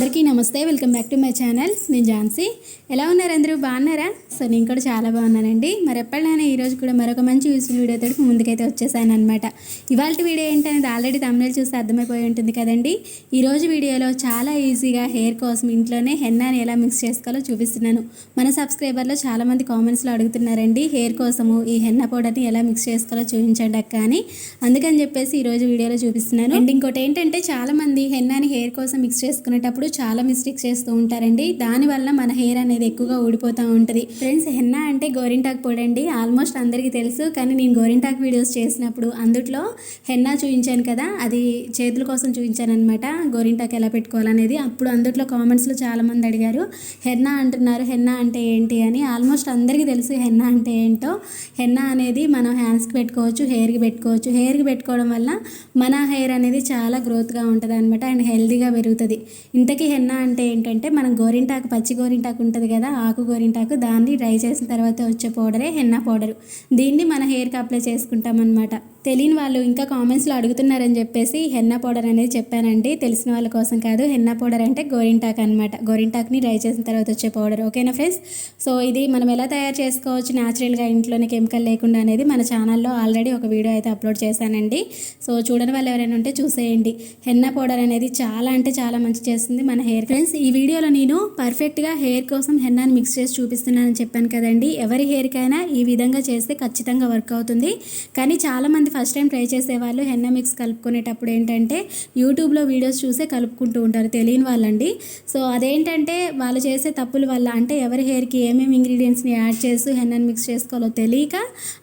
అందరికీ నమస్తే. Welcome back to my channel నేను ఝాన్సీ. ఎలా ఉన్నారు అందరూ? బాగున్నారా? సో నేను కూడా చాలా బాగున్నానండి. మరి ఎప్పటిలానే ఈరోజు కూడా మరొక మంచి యూస్ఫుల్ వీడియోతో ముందుకైతే వచ్చేసాను అనమాట ఇవాళ వీడియో ఏంటనేది ఆల్రెడీ తమిళ చూసి అర్థమైపోయి ఉంటుంది కదండి. ఈరోజు వీడియోలో చాలా ఈజీగా హెయిర్ కోసం ఇంట్లోనే హెన్నాని ఎలా మిక్స్ చేసుకోవాలో చూపిస్తున్నాను. మన సబ్స్క్రైబర్లో చాలామంది కామెంట్స్లో అడుగుతున్నారండి హెయిర్ కోసము ఈ హెన్న పౌడర్ని ఎలా మిక్స్ చేసుకోవాలో చూపించండి అక్క అని. అందుకని చెప్పేసి ఈరోజు వీడియోలో చూపిస్తున్నాను. అండ్ ఇంకోటి ఏంటంటే చాలామంది హెన్నాని హెయిర్ కోసం మిక్స్ చేసుకునేటప్పుడు చాలా మిస్టేక్స్ చేస్తూ ఉంటారండి. దానివల్ల మన హెయిర్ అనేది ఎక్కువగా ఊడిపోతూ ఉంటుంది. ఫ్రెండ్స్ హెన్నా అంటే గోరింటాకు పొడండి. ఆల్మోస్ట్ అందరికీ తెలుసు కానీ నేను గోరింటాకు వీడియోస్ చేసినప్పుడు అందుట్లో హెన్నా చూపించాను కదా అది చేతుల కోసం చూపించాను అనమాట గోరింటాకు ఎలా పెట్టుకోవాలనేది. అప్పుడు అందుట్లో కామెంట్స్లో చాలామంది అడిగారు హెన్నా అంటున్నారు హెన్నా అంటే ఏంటి? అని. ఆల్మోస్ట్ అందరికీ తెలుసు హెన్నా అంటే ఏంటో. హెన్నా అనేది మనం హ్యాండ్స్కి పెట్టుకోవచ్చు హెయిర్కి పెట్టుకోవచ్చు. హెయిర్కి పెట్టుకోవడం వల్ల మన హెయిర్ అనేది చాలా గ్రోత్గా ఉంటుంది అనమాట అండ్ హెల్దీగా పెరుగుతుంది. ఇంతకీ హెన్నా అంటే ఏంటంటే మనం గోరింటాకు పచ్చి గోరింటాకు ఉంటుంది కదా ఆకు గోరింటాకు దాన్ని డ్రై చేసిన తర్వాత వచ్చే పౌడరే హెన్నా పౌడరు. దీన్ని మన హెయిర్కి అప్లై చేసుకుంటామన్నమాట. తెలియని వాళ్ళు ఇంకా కామెంట్స్లో అడుగుతున్నారని చెప్పేసి హెన్నా పౌడర్ అనేది చెప్పానండి. తెలిసిన వాళ్ళ కోసం కాదు హెన్నా పౌడర్ అంటే గోరింటాక్ అనమాట గోరింటాక్ని డ్రై చేసిన తర్వాత వచ్చే పౌడర్. ఓకేనా ఫ్రెండ్స్? సో ఇది మనం ఎలా తయారు చేసుకోవచ్చు? న్యాచురల్గా ఇంట్లోనే కెమికల్ లేకుండా అనేది మన ఛానల్లో ఆల్రెడీ ఒక వీడియో అయితే అప్లోడ్ చేశానండి. సో చూడని వాళ్ళు ఎవరైనా ఉంటే చూసేయండి. హెన్నా పౌడర్ అనేది చాలా అంటే చాలా మంచి చేస్తుంది మన హెయిర్. ఫ్రెండ్స్ ఈ వీడియోలో నేను పర్ఫెక్ట్గా హెయిర్ కోసం హెన్నాని మిక్స్ చేసి చూపిస్తున్నానని చెప్పాను కదండి. ఎవరి హెయిర్కైనా ఈ విధంగా చేస్తే ఖచ్చితంగా వర్క్ అవుతుంది. కానీ చాలామంది ఫస్ట్ టైం ట్రై చేసేవాళ్ళు హెన్న మిక్స్ కలుపుకునేటప్పుడు ఏంటంటే యూట్యూబ్లో వీడియోస్ చూసే కలుపుకుంటూ ఉంటారు తెలియని వాళ్ళండి. సో అదేంటంటే వాళ్ళు చేసే తప్పుల వల్ల అంటే ఎవరి హెయిర్కి ఏమేమి ఇంగ్రీడియంట్స్ని యాడ్ చేస్తూ హెన్నని మిక్స్ చేసుకోవాలో తెలియక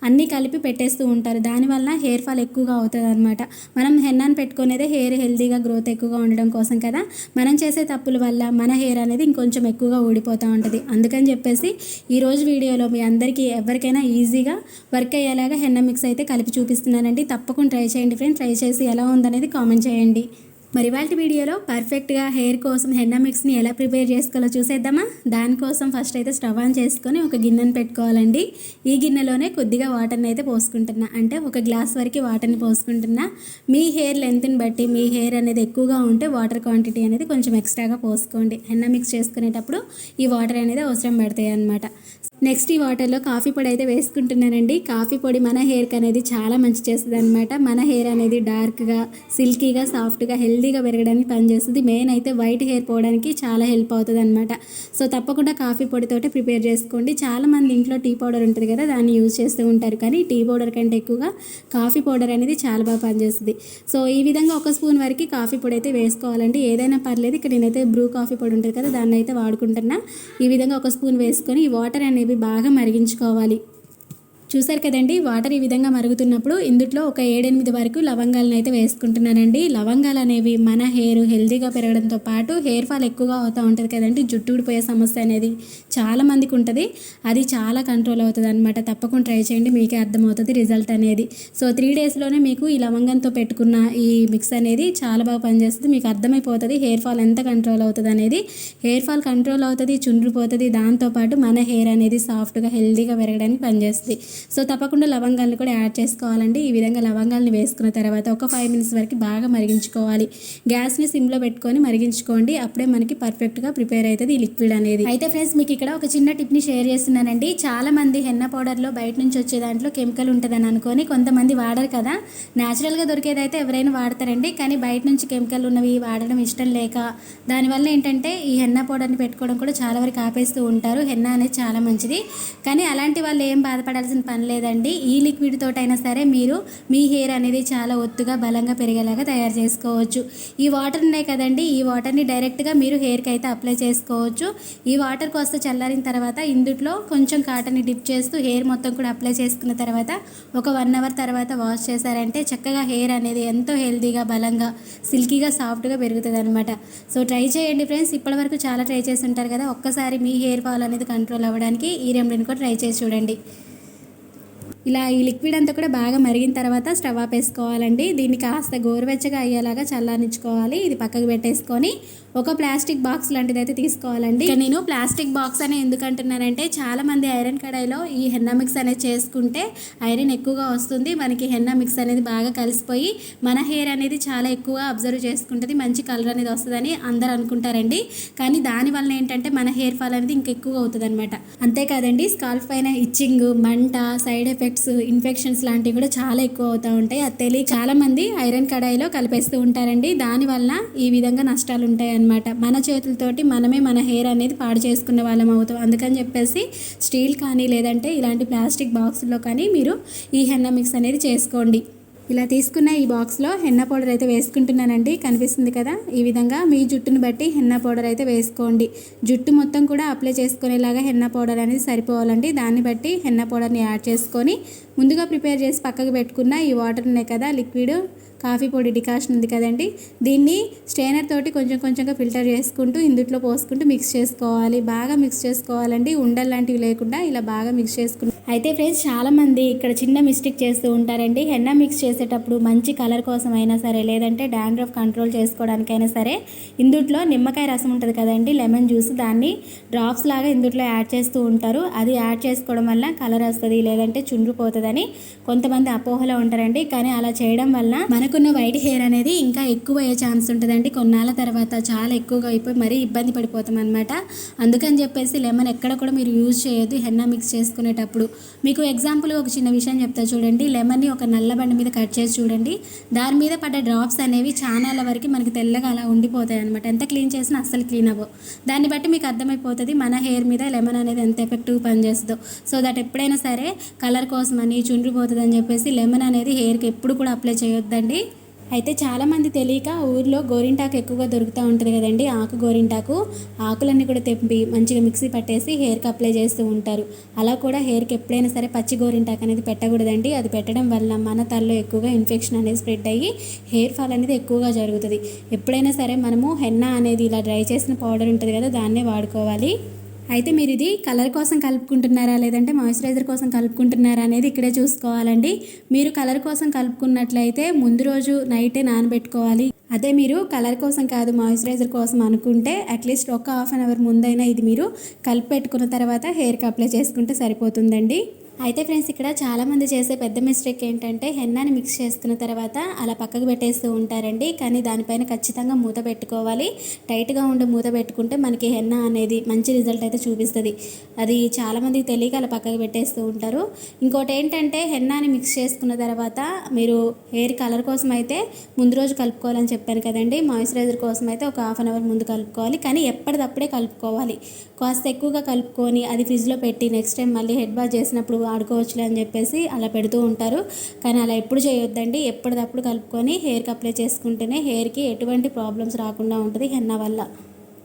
అన్నీ కలిపి పెట్టేస్తూ ఉంటారు. దానివల్ల హెయిర్ ఫాల్ ఎక్కువగా అవుతుంది అనమాట మనం హెన్నాని పెట్టుకునేదే హెయిర్ హెల్దీగా గ్రోత్ ఎక్కువగా ఉండడం కోసం కదా. మనం చేసే తప్పుల వల్ల మన హెయిర్ అనేది ఇంకొంచెం ఎక్కువగా ఊడిపోతూ ఉంటుంది. అందుకని చెప్పేసి ఈరోజు వీడియోలో మీ అందరికీ ఎవరికైనా ఈజీగా వర్క్ అయ్యేలాగా హెన్న మిక్స్ అయితే కలిపి చూపిస్తున్నానండి తప్పకుండా ట్రై చేయండి ఫ్రెండ్. ట్రై చేసి ఎలా ఉందనేది కామెంట్ చేయండి. మరి వాళ్ళ వీడియోలో పర్ఫెక్ట్గా హెయిర్ కోసం హెన్నా మిక్స్ని ఎలా ప్రిపేర్ చేసుకోవాలో చూసేద్దామా? దానికోసం ఫస్ట్ అయితే స్టవ్ ఆన్ చేసుకొని ఒక గిన్నెను పెట్టుకోవాలండి. ఈ గిన్నెలోనే కొద్దిగా వాటర్ని అయితే పోసుకుంటున్నా. అంటే ఒక గ్లాస్ వరకు వాటర్ని పోసుకుంటున్నా. మీ హెయిర్ లెంత్ని బట్టి మీ హెయిర్ అనేది ఎక్కువగా ఉంటే వాటర్ క్వాంటిటీ అనేది కొంచెం ఎక్స్ట్రాగా పోసుకోండి. హెన్నా మిక్స్ చేసుకునేటప్పుడు ఈ వాటర్ అనేది అవసరం పడతాయి అనమాట నెక్స్ట్ ఈ వాటర్లో కాఫీ పొడి అయితే వేసుకుంటున్నానండి. కాఫీ పొడి మన హెయిర్కి అనేది చాలా మంచి చేస్తుంది అనమాట మన హెయిర్ అనేది డార్క్గా సిల్కీగా సాఫ్ట్గా హెల్దీగా పెరగడానికి పనిచేస్తుంది. మెయిన్ అయితే వైట్ హెయిర్ పోవడానికి చాలా హెల్ప్ అవుతుంది అనమాట సో తప్పకుండా కాఫీ పొడితోటే ప్రిపేర్ చేసుకోండి. చాలామంది ఇంట్లో టీ పౌడర్ ఉంటుంది కదా దాన్ని యూజ్ చేస్తూ ఉంటారు. కానీ టీ పౌడర్ కంటే ఎక్కువగా కాఫీ పౌడర్ అనేది చాలా బాగా పనిచేస్తుంది. సో ఈ విధంగా ఒక స్పూన్ వరకు కాఫీ పొడి అయితే వేసుకోవాలండి. ఏదైనా పర్లేదు ఇక్కడ నేనైతే బ్రూ కాఫీ పొడి ఉంటుంది కదా దాన్ని అయితే వాడుకుంటున్నా. ఈ విధంగా ఒక స్పూన్ వేసుకొని ఈ వాటర్ అవి బాగా మరిగించుకోవాలి. చూసారు కదండి వాటర్ ఈ విధంగా మరుగుతున్నప్పుడు ఇందుట్లో ఒక ఏడెనిమిది వరకు లవంగాలను అయితే వేసుకుంటున్నానండి లవంగాలు అనేవి మన హెయిర్ హెల్దీగా పెరగడంతో పాటు హెయిర్ ఫాల్ ఎక్కువగా అవుతూ ఉంటుంది కదండి. జుట్టు ఊడిపోయే సమస్య అనేది చాలామందికి ఉంటుంది. అది చాలా కంట్రోల్ అవుతుంది అనమాట తప్పకుండా ట్రై చేయండి మీకే అర్థమవుతుంది రిజల్ట్ అనేది. సో త్రీ డేస్లోనే మీకు ఈ లవంగంతో పెట్టుకున్న ఈ మిక్స్ అనేది చాలా బాగా పనిచేస్తుంది. మీకు అర్థమైపోతుంది హెయిర్ ఫాల్ ఎంత కంట్రోల్ అవుతుంది అనేది. హెయిర్ ఫాల్ కంట్రోల్ అవుతుంది చుండ్రిపోతుంది. దాంతోపాటు మన హెయిర్ అనేది సాఫ్ట్గా హెల్దీగా పెరగడానికి పనిచేస్తుంది. సో తప్పకుండా లవంగాలను కూడా యాడ్ చేసుకోవాలండి. ఈ విధంగా లవంగాలను వేసుకున్న తర్వాత ఒక ఫైవ్ మినిట్స్ వరకు బాగా మరిగించుకోవాలి. గ్యాస్ని సిమ్లో పెట్టుకొని మరిగించుకోండి. అప్పుడే మనకి పర్ఫెక్ట్గా ప్రిపేర్ అవుతుంది ఈ లిక్విడ్ అనేది. అయితే ఫ్రెండ్స్ మీకు ఇక్కడ ఒక చిన్న టిప్ని షేర్ చేస్తున్నానండి. చాలా మంది హెన్న పౌడర్లో బయట నుంచి వచ్చే దాంట్లో కెమికల్ ఉంటుందని అనుకొని కొంతమంది వాడరు కదా. న్యాచురల్గా దొరికేదైతే ఎవరైనా వాడతారండి. కానీ బయట నుంచి కెమికల్ ఉన్నవి వాడడం ఇష్టం లేక దానివల్ల ఏంటంటే ఈ హెన్న పౌడర్ని పెట్టుకోవడం కూడా చాలా వరకు ఆపేస్తూ ఉంటారు. హెన్న అనేది చాలా మంచిది. కానీ అలాంటి వాళ్ళు ఏం బాధపడాల్సిన పని లేదండి. ఈ లిక్విడ్ తోటైనా సరే మీరు మీ హెయిర్ అనేది చాలా ఒత్తుగా బలంగా పెరిగేలాగా తయారు చేసుకోవచ్చు. ఈ వాటర్ ఉన్నాయి కదండి. ఈ వాటర్ని డైరెక్ట్గా మీరు హెయిర్కి అయితే అప్లై చేసుకోవచ్చు. ఈ వాటర్ కోస్త చల్లారిన తర్వాత ఇందుట్లో కొంచెం కాటన్ని డిప్ చేస్తూ హెయిర్ మొత్తం కూడా అప్లై చేసుకున్న తర్వాత ఒక వన్ అవర్ తర్వాత వాష్ చేశారంటే చక్కగా హెయిర్ అనేది ఎంతో హెల్తీగా బలంగా సిల్కీగా సాఫ్ట్గా పెరుగుతుంది అనమాట సో ట్రై చేయండి ఫ్రెండ్స్. ఇప్పటివరకు చాలా ట్రై చేసి ఉంటారు కదా. ఒక్కసారి మీ హెయిర్ ఫాల్ అనేది కంట్రోల్ అవ్వడానికి ఈ రెమెడీని కూడా ట్రై చేసి చూడండి. ఇలా ఈ లిక్విడ్ అంతా కూడా బాగా మరిగిన తర్వాత స్టవ్ ఆపేసుకోవాలండి దీన్ని కాస్త గోరువెచ్చగా అయ్యేలాగా చల్లారించుకోవాలి. ఇది పక్కకు పెట్టేసుకొని ఒక ప్లాస్టిక్ బాక్స్ లాంటిది అయితే తీసుకోవాలండి నేను ప్లాస్టిక్ బాక్స్ అని ఎందుకు అంటున్నానంటే చాలా మంది ఐరన్ కడాయిలో ఈ హెన్నా మిక్స్ అనేది చేసుకుంటే ఐరన్ ఎక్కువగా వస్తుంది. మనకి హెన్నా మిక్స్ అనేది బాగా కలిసిపోయి మన హెయిర్ అనేది చాలా ఎక్కువ అబ్జర్వ్ చేసుకుంటుంది. మంచి కలర్ అనేది వస్తుందని అందరు అనుకుంటారండి. కానీ దానివల్ల ఏంటంటే మన హెయిర్ ఫాల్ అనేది ఇంకా ఎక్కువగా అవుతుంది అనమాట అంతేకాదండి స్కాల్ఫ్ పైన ఇచ్చింగ్ మంట సైడ్ ఎఫెక్ట్స్ ఇన్ఫెక్షన్స్ లాంటివి కూడా చాలా ఎక్కువ అవుతూ ఉంటాయి. అది తెలియ చాలా మంది ఐరన్ కడాయిలో కలిపేస్తూ ఉంటారండి. దానివల్ల ఈ విధంగా నష్టాలు ఉంటాయి అన్నమాట. మన చేతులతోటి మనమే మన హెయిర్ అనేది పాడు చేసుకునే వాళ్ళం అవుతాం. అందుకని చెప్పేసి స్టీల్ కానీ లేదంటే ఇలాంటి ప్లాస్టిక్ బాక్స్లో కానీ మీరు ఈ హెన్న మిక్స్ అనేది చేసుకోండి. ఇలా తీసుకున్న ఈ బాక్స్లో హెన్న పౌడర్ అయితే వేసుకుంటున్నానండి. కనిపిస్తుంది కదా? ఈ విధంగా మీ జుట్టును బట్టి హెన్న పౌడర్ అయితే వేసుకోండి. జుట్టు మొత్తం కూడా అప్లై చేసుకునేలాగా హెన్న పౌడర్ అనేది సరిపోవాలండి. దాన్ని బట్టి హెన్న పౌడర్ని యాడ్ చేసుకొని ముందుగా ప్రిపేర్ చేసి పక్కకు పెట్టుకున్న ఈ వాటర్నే కదా? లిక్విడ్ కాఫీ పొడి డికాషన్ ఉంది కదండి. దీన్ని స్టెయినర్ తోటి కొంచెం కొంచెంగా ఫిల్టర్ చేసుకుంటూ ఇందుట్లో పోసుకుంటూ మిక్స్ చేసుకోవాలి. బాగా మిక్స్ చేసుకోవాలండి. ఉండలు లాంటివి లేకుండా ఇలా బాగా మిక్స్ చేసుకుంటూ. అయితే ఫ్రెండ్స్ చాలామంది ఇక్కడ చిన్న మిస్టేక్ చేస్తూ ఉంటారండి. హెన్నా మిక్స్ చేసేటప్పుడు మంచి కలర్ కోసం అయినా సరే లేదంటే డాండ్రఫ్ కంట్రోల్ చేసుకోవడానికైనా సరే ఇందుట్లో నిమ్మకాయ రసం ఉంటుంది కదండి. లెమన్ జ్యూస్ దాన్ని డ్రాప్స్ లాగా ఇందుట్లో యాడ్ చేస్తూ ఉంటారు. అది యాడ్ చేసుకోవడం వల్ల కలర్ వస్తుంది లేదంటే చుండ్రిపోతుందని కొంతమంది అపోహలో ఉంటారండి. కానీ అలా చేయడం వల్ల మనకున్న వైట్ హెయిర్ అనేది ఇంకా ఎక్కువ అయ్యే ఛాన్స్ ఉంటుందండి. కొన్నాళ్ళ తర్వాత చాలా ఎక్కువగా అయిపోయి మరీ ఇబ్బంది పడిపోతాం అనమాట అందుకని చెప్పేసి లెమన్ ఎక్కడ కూడా మీరు యూజ్ చేయొద్దు. హెన్నా మిక్స్ చేసుకునేటప్పుడు మీకు ఎగ్జాంపుల్ ఒక చిన్న విషయం చెప్తా చూడండి. లెమన్ని ఒక నల్ల బండి మీద కట్ చేసి చూడండి. దాని మీద పడ్డ డ్రాప్స్ అనేవి చాలా వరకు మనకి తెల్లగా అలా ఉండిపోతాయి అనమాట ఎంత క్లీన్ చేసినా అస్సలు క్లీన్ అవ్వవు. దాన్ని బట్టి మీకు అర్థమైపోతుంది మన హెయిర్ మీద లెమన్ అనేది ఎంత ఎఫెక్టివ్ పనిచేస్తుందో. సో దట్ ఎప్పుడైనా సరే కలర్ కోసం అని చుండ్రిపోతుంది అని చెప్పేసి లెమన్ అనేది హెయిర్కి ఎప్పుడు కూడా అప్లై చేయొద్దండి. అయితే చాలామంది తెలియక ఊర్లో గోరింటాకు ఎక్కువగా దొరుకుతూ ఉంటుంది కదండి ఆకు గోరింటాకు. ఆకులన్నీ కూడా తెంపి మంచిగా మిక్సీ పట్టేసి హెయిర్కి అప్లై చేస్తూ ఉంటారు. అలా కూడా హెయిర్కి ఎప్పుడైనా సరే పచ్చి గోరింటాకు అనేది పెట్టకూడదండి. అది పెట్టడం వల్ల మన తలలో ఎక్కువగా ఇన్ఫెక్షన్ అనేది స్ప్రెడ్ అయ్యి హెయిర్ ఫాల్ అనేది ఎక్కువగా జరుగుతుంది. ఎప్పుడైనా సరే మనము హెన్నా అనేది ఇలా డ్రై చేసిన పౌడర్ ఉంటుంది కదా దాన్నే వాడుకోవాలి. అయితే మీరు ఇది కలర్ కోసం కలుపుకుంటున్నారా లేదంటే మాయిశ్చరైజర్ కోసం కలుపుకుంటున్నారా అనేది ఇక్కడే చూసుకోవాలండి. మీరు కలర్ కోసం కలుపుకున్నట్లయితే ముందు రోజు నైటే నానబెట్టుకోవాలి. అదే మీరు కలర్ కోసం కాదు మాయిశ్చరైజర్ కోసం అనుకుంటే అట్లీస్ట్ ఒక హాఫ్ అన్ అవర్ ముందైనా ఇది మీరు కలిపి పెట్టుకున్న తర్వాత హెయిర్కి అప్లై చేసుకుంటే సరిపోతుందండి. అయితే ఫ్రెండ్స్ ఇక్కడ చాలామంది చేసే పెద్ద మిస్టేక్ ఏంటంటే హెన్నాని మిక్స్ చేసుకున్న తర్వాత అలా పక్కకు పెట్టేస్తూ ఉంటారండి. కానీ దానిపైన ఖచ్చితంగా మూత పెట్టుకోవాలి. టైట్గా ఉండే మూత పెట్టుకుంటే మనకి హెన్న అనేది మంచి రిజల్ట్ అయితే చూపిస్తుంది. అది చాలామందికి తెలియక అలా పక్కకు పెట్టేస్తూ ఉంటారు. ఇంకోటి ఏంటంటే హెన్నాని మిక్స్ చేసుకున్న తర్వాత మీరు హెయిర్ కలర్ కోసం అయితే ముందు రోజు కలుపుకోవాలని చెప్పాను కదండి. మాయిశ్చరైజర్ కోసం అయితే ఒక హాఫ్ అన్ అవర్ ముందు కలుపుకోవాలి. కానీ ఎప్పటిదప్పుడే కలుపుకోవాలి. కాస్త ఎక్కువగా కలుపుకొని అది ఫ్రిడ్జ్లో పెట్టి నెక్స్ట్ టైం మళ్ళీ హెడ్ బాత్ చేసినప్పుడు వాడుకోవచ్చులే అని చెప్పేసి అలా పెడుతూ ఉంటారు. కానీ అలా ఎప్పుడు చేయొద్దండి. ఎప్పటిదప్పుడు కలుపుకొని హెయిర్కి అప్లై చేసుకుంటేనే హెయిర్కి ఎటువంటి ప్రాబ్లమ్స్ రాకుండా ఉంటుంది హెన్నా వల్ల.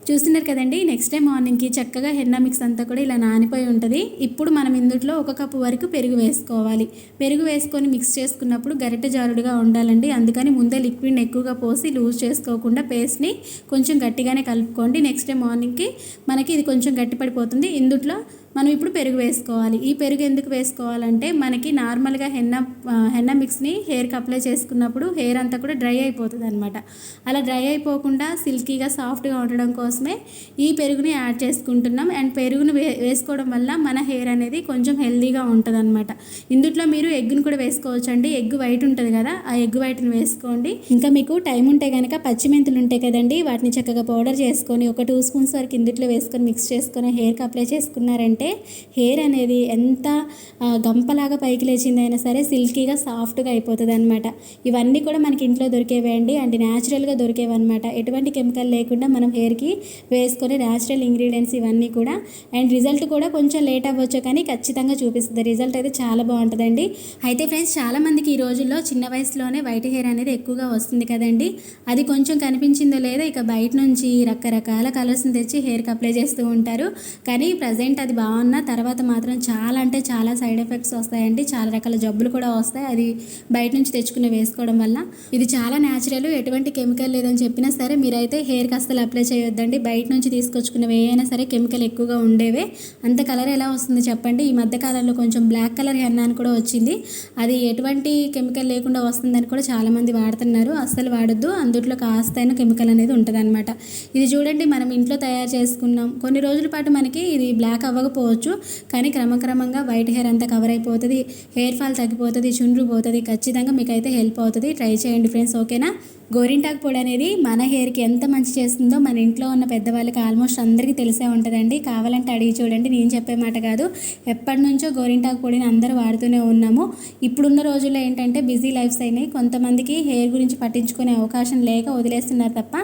చూస్తున్నారు కదండి నెక్స్ట్ డే మార్నింగ్కి చక్కగా హెన్నా మిక్స్ అంతా కూడా ఇలా నానిపోయి ఉంటుంది. ఇప్పుడు మనం ఇందుట్లో ఒక కప్పు వరకు పెరుగు వేసుకోవాలి. పెరుగు వేసుకొని మిక్స్ చేసుకున్నప్పుడు గరిటె జారుడుగా ఉండాలండి. అందుకని ముందే లిక్విడ్ని ఎక్కువగా పోసి లూజ్ చేసుకోకుండా పేస్ట్ని కొంచెం గట్టిగానే కలుపుకోండి. నెక్స్ట్ డే మార్నింగ్కి మనకి ఇది కొంచెం గట్టిపడిపోతుంది. ఇందుట్లో మనం ఇప్పుడు పెరుగు వేసుకోవాలి. ఈ పెరుగు ఎందుకు వేసుకోవాలంటే మనకి నార్మల్గా హెన్న హెన్న మిక్స్ని హెయిర్కి అప్లై చేసుకున్నప్పుడు హెయిర్ అంతా కూడా డ్రై అయిపోతుంది అనమాట అలా డ్రై అయిపోకుండా సిల్కీగా సాఫ్ట్గా ఉండడం కోసమే ఈ పెరుగుని యాడ్ చేసుకుంటున్నాం. అండ్ పెరుగును వే వేసుకోవడం వల్ల మన హెయిర్ అనేది కొంచెం హెల్దీగా ఉంటుంది అనమాట ఇందుట్లో మీరు ఎగ్గును కూడా వేసుకోవచ్చు అండి ఎగ్ వైట్ ఉంటుంది కదా ఆ ఎగ్ వైట్ని వేసుకోండి. ఇంకా మీకు టైం ఉంటే కనుక పచ్చిమెంతులు ఉంటాయి కదండి వాటిని చక్కగా పౌడర్ చేసుకొని ఒక టూ స్పూన్స్ వరకు ఇందుట్లో వేసుకొని మిక్స్ చేసుకొని హెయిర్కి అప్లై చేసుకున్నారంటే హెయిర్ అనేది ఎంత గంపలాగా పైకి లేచిందైనా సరే సిల్కీగా సాఫ్ట్గా అయిపోతుంది అనమాట ఇవన్నీ కూడా మనకి ఇంట్లో దొరికేవే అండి. అంటే న్యాచురల్గా దొరికేవి అనమాట ఎటువంటి కెమికల్ లేకుండా మనం హెయిర్కి వేసుకొని న్యాచురల్ ఇంగ్రీడియంట్స్ ఇవన్నీ కూడా అండ్ రిజల్ట్ కూడా కొంచెం లేట్ అవ్వచ్చు కానీ ఖచ్చితంగా చూపిస్తుంది. రిజల్ట్ అయితే చాలా బాగుంటుందండి. అయితే ఫ్రెండ్స్ చాలా మందికి ఈ రోజుల్లో చిన్న వయసులోనే వైట్ హెయిర్ అనేది ఎక్కువగా వస్తుంది కదండి. అది కొంచెం కనిపించిందో లేదో ఇక బయట నుంచి రకరకాల కలర్స్ని తెచ్చి హెయిర్కి అప్లై చేస్తూ ఉంటారు. కానీ ప్రజెంట్ అది బాగుంటుంది బాగున్నా తర్వాత మాత్రం చాలా అంటే చాలా సైడ్ ఎఫెక్ట్స్ వస్తాయండి. చాలా రకాల జబ్బులు కూడా వస్తాయి. అది బయట నుంచి తెచ్చుకుని వేసుకోవడం వల్ల. ఇది చాలా న్యాచురల్ ఎటువంటి కెమికల్ లేదని చెప్పినా సరే మీరైతే హెయిర్కి అస్సలు అప్లై చేయొద్దండి. బయట నుంచి తీసుకొచ్చుకునేవి ఏమైనా సరే కెమికల్ ఎక్కువగా ఉండేవే. అంత కలర్ ఎలా వస్తుంది చెప్పండి. ఈ మధ్య కాలంలో కొంచెం బ్లాక్ కలర్ హెన్నా అని కూడా వచ్చింది. అది ఎటువంటి కెమికల్ లేకుండా వస్తుందని కూడా చాలామంది వాడుతున్నారు. అస్సలు వాడొద్దు. అందుట్లో కాస్తైన కెమికల్ అనేది ఉంటుంది ఇది చూడండి మనం ఇంట్లో తయారు చేసుకున్నాం. కొన్ని రోజుల పాటు మనకి ఇది బ్లాక్ చేసుకోవచ్చు కానీ క్రమక్రమంగా వైట్ హెయిర్ అంతా కవర్ అయిపోతుంది హెయిర్ ఫాల్ తగ్గిపోతుంది చుండ్రు పోతుంది. ఖచ్చితంగా మీకైతే హెల్ప్ అవుతుంది. ట్రై చేయండి ఫ్రెండ్స్. ఓకేనా? గోరింటాకు పొడి అనేది మన హెయిర్కి ఎంత మంచి చేస్తుందో మన ఇంట్లో ఉన్న పెద్దవాళ్ళకి ఆల్మోస్ట్ అందరికీ తెలిసే ఉంటుందండి. కావాలంటే అడిగి చూడండి. నేను చెప్పే మాట కాదు. ఎప్పటి నుంచో గోరింటాకు పొడిని అందరూ వాడుతూనే ఉన్నాము. ఇప్పుడున్న రోజుల్లో ఏంటంటే బిజీ లైఫ్స్ అయినాయి. కొంతమందికి హెయిర్ గురించి పట్టించుకునే అవకాశం లేక వదిలేస్తున్నారు తప్ప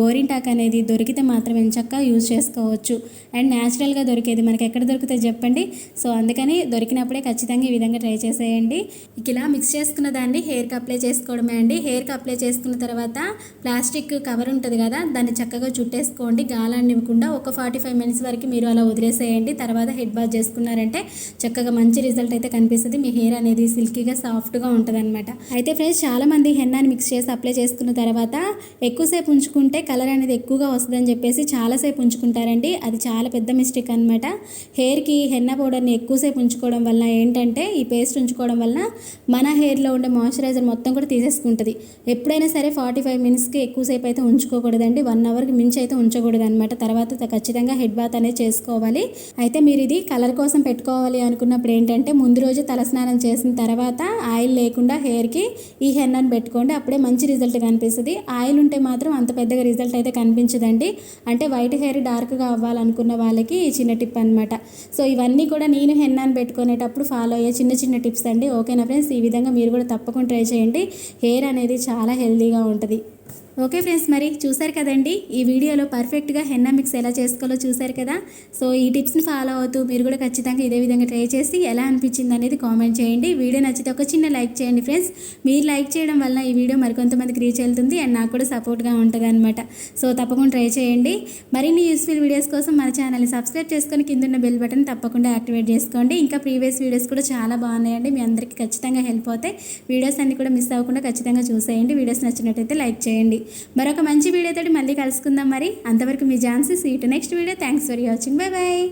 గోరింటాకు అనేది దొరికితే మాత్రం ఎంచక్క యూజ్ చేసుకోవచ్చు. అండ్ న్యాచురల్గా దొరికేది మనకి ఎక్కడ దొరికితే చెప్పండి. సో అందుకని దొరికినప్పుడే ఖచ్చితంగా ఈ విధంగా ట్రై చేసేయండి. ఇక ఇలా మిక్స్ చేసుకున్న దాన్ని హెయిర్కి అప్లై చేసుకోవడమే అండి. హెయిర్కి అప్లై చేసుకున్న తర్వాత ప్లాస్టిక్ కవర్ ఉంటుంది కదా దాన్ని చక్కగా చుట్టేసుకోండి. గాలాన్ని ఇవ్వకుండా ఒక ఫార్టీ ఫైవ్ మినిట్స్ వరకు మీరు అలా వదిలేసేయండి. తర్వాత హెడ్ బాత్ చేసుకున్నారంటే చక్కగా మంచి రిజల్ట్ అయితే కనిపిస్తుంది. మీ హెయిర్ అనేది సిల్కీగా సాఫ్ట్గా ఉంటుంది అనమాట అయితే ఫ్రెండ్స్ చాలామంది హెన్నాని మిక్స్ చేసి అప్లై చేసుకున్న తర్వాత ఎక్కువసేపు ఉంచుకుంటే కలర్ అనేది ఎక్కువగా వస్తుందని చెప్పేసి చాలాసేపు ఉంచుకుంటారండి. అది చాలా పెద్ద మిస్టేక్ అనమాట హెయిర్కి హెన్న పౌడర్ని ఎక్కువసేపు ఉంచుకోవడం వల్ల ఏంటంటే ఈ పేస్ట్ ఉంచుకోవడం వల్ల మన హెయిర్లో ఉండే మాయిశ్చరైజర్ మొత్తం కూడా తీసేసుకుంటుంది. ఎప్పుడైనా సరే ఫార్టీ ఫైవ్ మినిట్స్కి ఎక్కువసేపు అయితే ఉంచుకోకూడదండి. వన్ అవర్కి మించి అయితే ఉంచకూడదు అనమాట తర్వాత ఖచ్చితంగా హెడ్ బాత్ అనేది చేసుకోవాలి. అయితే మీరు ఇది కలర్ కోసం పెట్టుకోవాలి అనుకున్నప్పుడు ఏంటంటే ముందు రోజు తలస్నానం చేసిన తర్వాత ఆయిల్ లేకుండా హెయిర్కి ఈ హెన్నని పెట్టుకోండి. అప్పుడే మంచి రిజల్ట్ కనిపిస్తుంది. ఆయిల్ ఉంటే మాత్రం అంత పెద్దగా రిజల్ట్ అయితే కనిపించదండి. అంటే వైట్ హెయిర్ డార్క్గా అవ్వాలనుకున్న వాళ్ళకి ఈ చిన్న టిప్ అనమాట సో ఇవన్నీ కూడా నేను హెన్నాని పెట్టుకునేటప్పుడు ఫాలో అయ్యే చిన్న చిన్న టిప్స్ అండి. ఓకేనా ఫ్రెండ్స్ ఈ విధంగా మీరు కూడా తప్పకుండా ట్రై చేయండి. హెయిర్ అనేది చాలా హెల్దీగా ఉంటుంది ఓకే ఫ్రెండ్స్ మరి చూసారు కదండి? ఈ వీడియోలో పర్ఫెక్ట్గా హెన్నా మిక్స్ ఎలా చేసుకోవాలో చూసారు కదా? సో ఈ టిప్స్ని ఫాలో అవుతూ మీరు కూడా ఖచ్చితంగా ఇదే విధంగా ట్రై చేసి ఎలా అనిపించింది అనేది కామెంట్ చేయండి. వీడియో నచ్చితే ఒక చిన్న లైక్ చేయండి ఫ్రెండ్స్. మీరు లైక్ చేయడం వల్ల ఈ వీడియో మరికొంతమందికి రీచ్ వెళ్తుంది అండ్ నాకు కూడా సపోర్ట్గా ఉంటుంది అనమాట సో తప్పకుండా ట్రై చేయండి. మరిన్ని యూస్ఫుల్ వీడియోస్ కోసం మన ఛానల్ని సబ్స్క్రైబ్ చేసుకొని కింద ఉన్న బెల్ బటన్ తప్పకుండా యాక్టివేట్ చేసుకోండి. ఇంకా ప్రీవియస్ వీడియోస్ కూడా చాలా బాగున్నాయండి. మీ అందరికీ ఖచ్చితంగా హెల్ప్ అవుతాయి. వీడియోస్ అన్ని కూడా మిస్ అవ్వకుండా ఖచ్చితంగా చూసేయండి. వీడియోస్ నచ్చినట్టయితే లైక్ చేయండి. మరొక మంచి వీడియోతో మళ్ళీ కలుసుకుందాం మరి. అంతవరకు మీ Jhansi seat next video thanks for watching bye bye